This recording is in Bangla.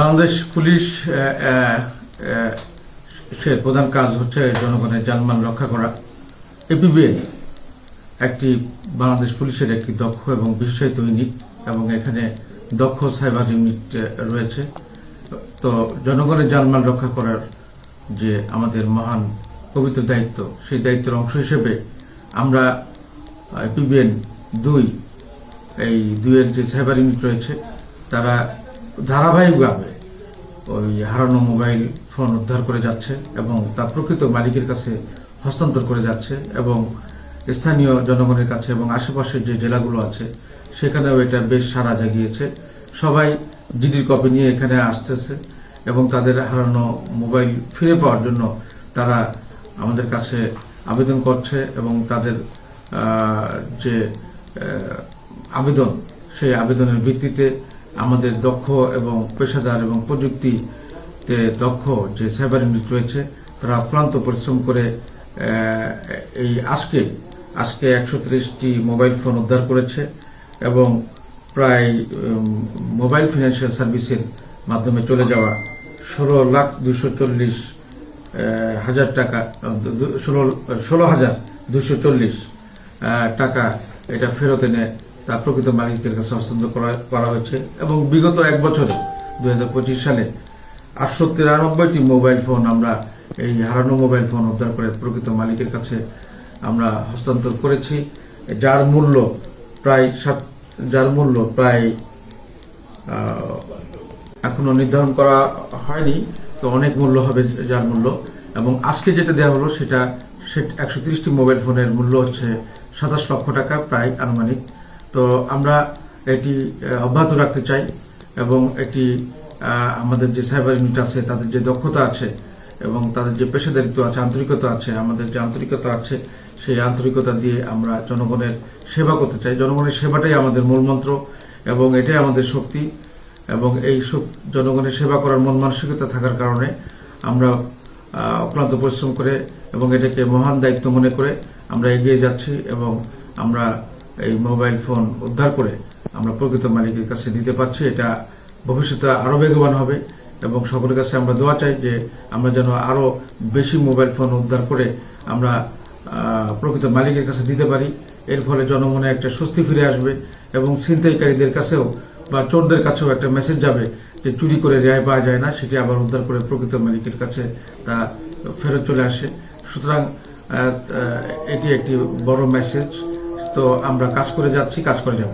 বাংলাদেশ পুলিশ প্রধান কাজ হচ্ছে জনগণের জানমাল রক্ষা করা। এপিবিএন একটি বাংলাদেশ পুলিশের একটি দক্ষ এবং বিশেষায়িত ইউনিট এবং এখানে দক্ষ সাইবার ইউনিট রয়েছে। তো জনগণের জানমাল রক্ষা করার যে আমাদের মহান পবিত্র দায়িত্ব, সেই দায়িত্বের অংশ হিসেবে আমরা পিবিএন দুই, এই দুইয়ের যে সাইবার ইউনিট রয়েছে, তারা ধারাবাহিকভাবে ওই হারানো মোবাইল ফোন উদ্ধার করে যাচ্ছে এবং তা প্রকৃত মালিকের কাছে হস্তান্তর করে যাচ্ছে এবং স্থানীয় জনগণের কাছে এবং আশেপাশের যে জেলাগুলো আছে, সেখানেও এটা বেশ সাড়া জাগিয়েছে। সবাই জিডির কপি নিয়ে এখানে আসতেছে এবং তাদের হারানো মোবাইল ফিরে পাওয়ার জন্য তারা আমাদের কাছে আবেদন করছে এবং তাদের যে আবেদন, সেই আবেদনের ভিত্তিতে আমাদের দক্ষ এবং পেশাদার এবং প্রযুক্তিতে দক্ষ যে সাইবার ইউনিট রয়েছে, তারা অক্লান্ত পরিশ্রম করে এই আজকে আজকে একশো ত্রিশটি মোবাইল ফোন উদ্ধার করেছে এবং প্রায় মোবাইল ফিনান্সিয়াল সার্ভিসের মাধ্যমে চলে যাওয়া ষোলো লাখ দুশো চল্লিশ হাজার টাকা ষোলো ষোলো হাজার দুশো চল্লিশ টাকা এটা ফেরত এনে তা প্রকৃত মালিকের কাছে হস্তান্তর করা হয়েছে এবং বিগত এক বছরে দু হাজার পঁচিশ সালে, আটশো তিরানব্বইটি মোবাইল ফোন আমরা, এই হারানো মোবাইল ফোন উদ্ধার করে প্রকৃত মালিকের কাছে আমরা হস্তান্তর করেছি, যার মূল্য প্রায় সাত, যার মূল্য প্রায় এখনও নির্ধারণ করা হয়নি, তো অনেক মূল্য হবে যার মূল্য, এবং আজকে যেটা দেওয়া হলো সেটা একশো তিরিশটি মোবাইল ফোনের মূল্য হচ্ছে সাতাশ লক্ষ টাকা, প্রায় আনুমানিক তো আমরা এটি অব্যাহত রাখতে চাই এবং এটি আমাদের যে সাইবার ইউনিট আছে, তাদের যে দক্ষতা আছে এবং তাদের যে পেশাদারিত্ব আছে, আন্তরিকতা আছে, আমাদের যে আন্তরিকতা আছে, সেই আন্তরিকতা দিয়ে আমরা জনগণের সেবা করতে চাই। জনগণের সেবাটাই আমাদের মূল মন্ত্র এবং এটাই আমাদের শক্তি এবং এই জনগণের সেবা করার মন মানসিকতা থাকার কারণে আমরা অক্লান্ত পরিশ্রম করে এবং এটাকে মহান দায়িত্ব মনে করে আমরা এগিয়ে যাচ্ছি এবং আমরা এই মোবাইল ফোন উদ্ধার করে আমরা প্রকৃত মালিকের কাছে দিতে পারছি। এটা ভবিষ্যতে আরও বেগবান হবে এবং সকলের কাছে আমরা দোয়া চাই যে আমরা যেন আরও বেশি মোবাইল ফোন উদ্ধার করে আমরা প্রকৃত মালিকের কাছে দিতে পারি। এর ফলে জনমনে একটা স্বস্তি ফিরে আসবে এবং ছিনতাইকারীদের কাছেও বা চোরদের কাছেও একটা মেসেজ যাবে যে চুরি করে রেহাই পাওয়া যায় না, সেটি আবার উদ্ধার করে প্রকৃত মালিকের কাছে তা ফেরত চলে আসে। সুতরাং এটি একটি বড় মেসেজ তো আমরা কাজ করে যাচ্ছি কাজ করে যাব।